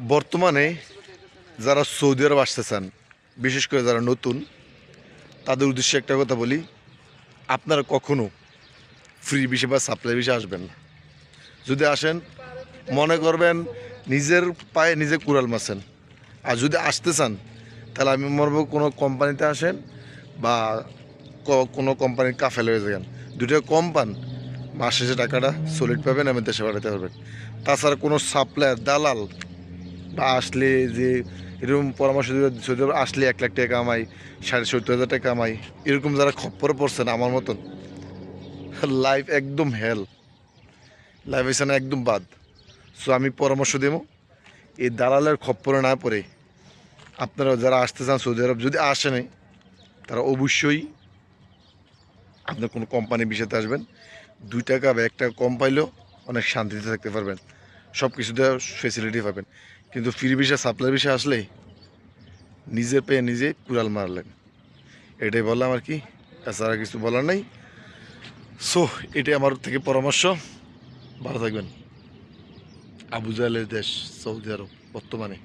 বর্তমানে যারা সৌদি আরব আসতে চান বিশেষ করে যারা নতুন, তাদের উদ্দেশ্যে একটা কথা বলি, আপনারা কখনো ফ্রি বিষয় বা সাপ্লাই বিষয়ে আসবেন না। যদি আসেন, মনে করবেন নিজের পায়ে নিজে কুড়াল মাছেন আর যদি আসতে চান, তাহলে আমি মরবো কোনো কোম্পানিতে আসেন বা কোনো কোম্পানির কাফেল হয়ে যাবেন। দুটো কম পান মাস টাকাটা সলিড পাবেন, আমি দেশে পাঠাতে পারবেন। তাছাড়া কোনো সাপ্লায়ার দালাল বা আসলে যে এরকম পরামর্শ দিবে আসলে এক লাখ টাকা কামাই, সাড়ে সত্তর হাজার টাকা কামাই, এরকম যারা খপ্পরে না আমার মতন লাইফ একদম হেল লাইফ হয়েছে না একদম বাদ। সো আমি পরামর্শ দেব, এই দালালের খপ্পরে না পড়ে, আপনারা যারা আসতে চান সৌদি আরব, যদি আসেনি তারা অবশ্যই আপনার কোনো কোম্পানি বিষয়তে আসবেন। দুই টাকা বা এক টাকা কম পাইলেও অনেক শান্তিতে থাকতে পারবেন। সব কিছুতে ফেসিলিটি পাবেন। কিন্তু ফ্রি ভিসা সাপ্লাই ভিসা আসলে নিজের পেয়ে নিজে কুড়াল মারলেন। এটাই বললাম আর কি, এছাড়া কিছু বলার নাই। সো এটাই আমার থেকে পরামর্শ। ভালো থাকবেন। আবু জাহেলের দেশ, সৌদি আরব, বর্তমানে।